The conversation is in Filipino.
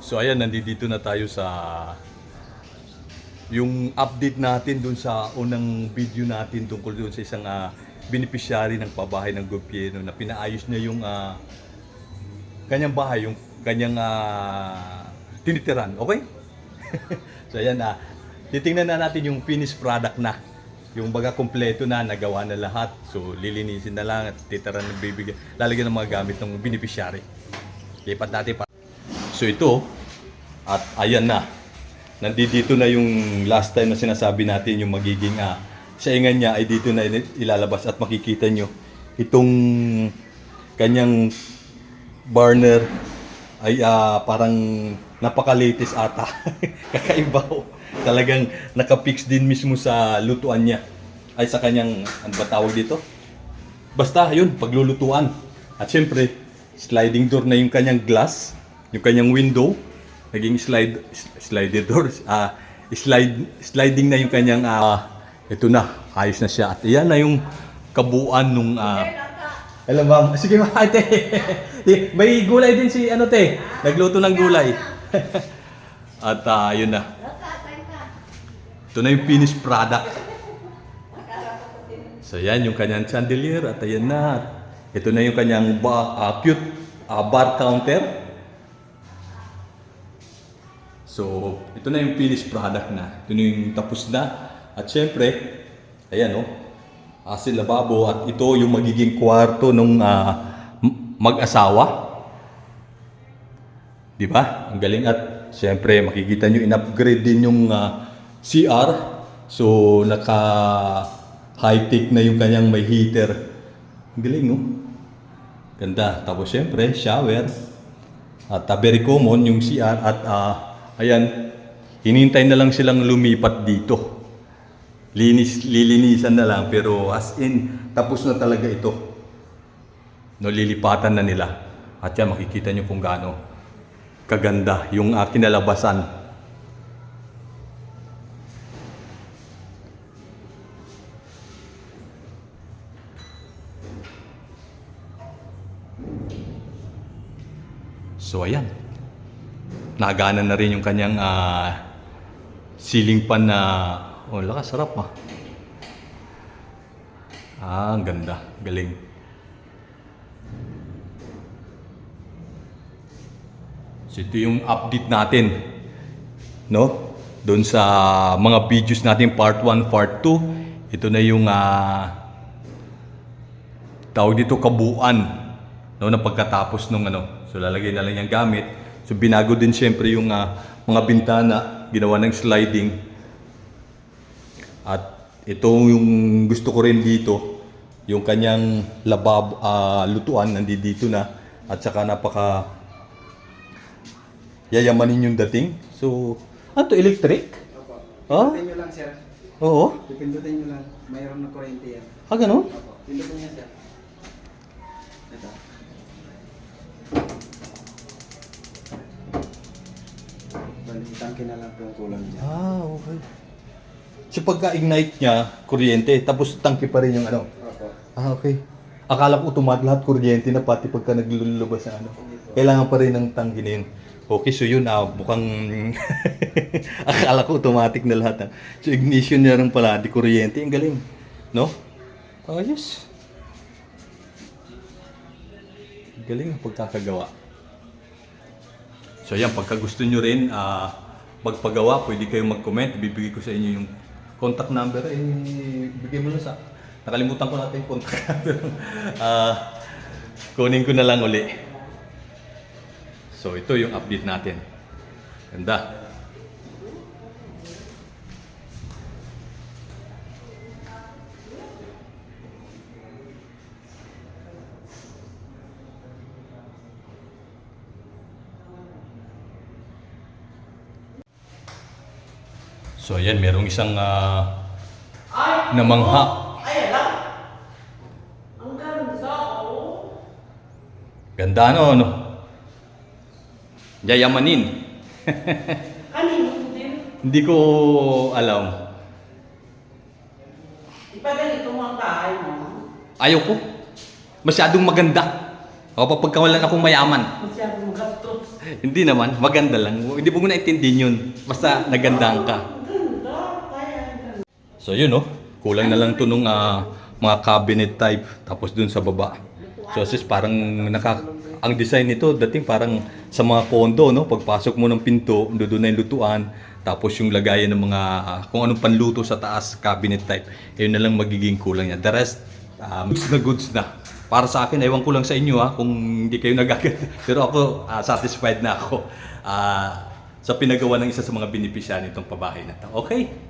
So ayan, nandito na tayo sa yung update natin dun sa unang video natin tungkol dun sa isang ah, beneficiary ng pabahay ng gobyerno na pinaayos niya yung ah, kanyang bahay, yung kanyang ah, tinitiran. Okay? so ayan na. titingnan na natin yung finished product na. Yung baga kompleto na, nagawa na lahat. So lilinisin na lang at titira na bibigyan. Lalagyan ng mga gamit ng beneficiary. Lipat natin pa. So ito, at ayan na. Nandito na yung last time na sinasabi natin yung magiging ah, sa ingan niya ay dito na ilalabas at makikita nyo itong kanyang burner ay ah, parang napaka-latest ata. Kakaiba oh. Talagang nakapix din mismo sa lutuan niya. Ay sa kanyang, ano ba tawag dito? Basta yun, paglulutuan. At syempre, sliding door na yung kanyang glass, yung kanyang window, naging slide sliding door, ah slide sliding na yung kanyang ah ito na, ayos na siya. At iyan na yung kabuuan nung ah Hello ma'am. Sige ma'am, ate. May gulay din si ano te. Nagluto ng gulay. At ah, yun na. Ito na yung finished product. So yan yung kanyang chandelier at ayan na. Ito na yung kanyang ba, ah, cute ah, bar counter. So ito na yung finished product na. Ito na yung tapos na. At syempre, ayan oh, asin lababo at ito yung magiging kwarto ng mag-asawa. Di ba? Ang galing at syempre makikita nyo in-upgrade din yung ah, CR. So naka high-tech na yung kanyang may heater. Ang galing no? Ganda. Tapos syempre shower. At ah, very common yung CR at ah, ayan, hinintay na lang silang lumipat dito. Linis, lilinisan na lang pero as in, tapos na talaga ito. No, lilipatan na nila. At yan, makikita nyo kung gaano kaganda yung uh, kinalabasan. So ayan, nagana na rin yung kanyang ah, ceiling fan na, oh lakas, sarap ah. Ah, ang ganda, galing. So ito yung update natin, no? Doon sa mga videos natin part 1, part 2, ito na yung ah, tawag dito kabuuan no na pagkatapos nung ano so lalagay na lang yung gamit so binago din syempre yung ah, mga bintana ginawa ng sliding at ito yung gusto ko rin dito yung kanyang labab ah, lutuan nandito na at saka napaka yayamanin yung dating so ano to electric Opo. Ah? Pindutin nyo lang, sir. oo Pipindutin nyo lang. Mayroon na kuryente yan. ah ganun Opo. Pindutin niya, sir. Ito. Bali, itangke na lang po yung kulang niya. Ah, okay. So pagka-ignite niya, kuryente, tapos tangke pa rin yung ano. Opo. Ah, okay. Akala ko automatic lahat kuryente na pati pagka naglulubas ng ano. Kailangan pa rin ng tangke na yun. Okay, so yun ah, mukhang akala ko automatic na lahat. Ah. So ignition niya rin pala, di kuryente, ang galing. No? Ayos. Galing ang pagkakagawa. So yan, pagka gusto nyo rin ah, magpagawa, pwede kayong mag-comment. Ibibigay ko sa inyo yung contact number. Eh, bigay mo na sa... Nakalimutan ko natin yung contact number. Ah, kunin ko na lang uli. So ito yung update natin. Ganda. So ayan, merong isang ah, namangha. Ganda. Ganda ano, ano? Yayamanin. Hindi ko alam. Ipaganito mo ang bahay mo. Ayaw ko. Masyadong maganda. Ako pa pagkawalan akong mayaman. Masyadong gastos. Hindi naman, maganda lang. Hindi mo naintindihan yun. Basta nagandang ka. Ang ganda. Kaya ang ganda. So yun oh, kulang na lang to nung ah, mga cabinet type tapos dun sa baba. So sis parang naka ang design nito dating parang sa mga kondo no, pagpasok mo ng pinto, doon na yung lutuan, tapos yung lagayan ng mga ah, kung anong panluto sa taas cabinet type. Yun na lang magiging kulang niya. The rest ah, goods na goods na. Para sa akin, ewan ko lang sa inyo ha, kung hindi kayo nagagad. Pero ako, ah, satisfied na ako ah, sa pinagawa ng isa sa mga benepisya nitong pabahay na to. Okay?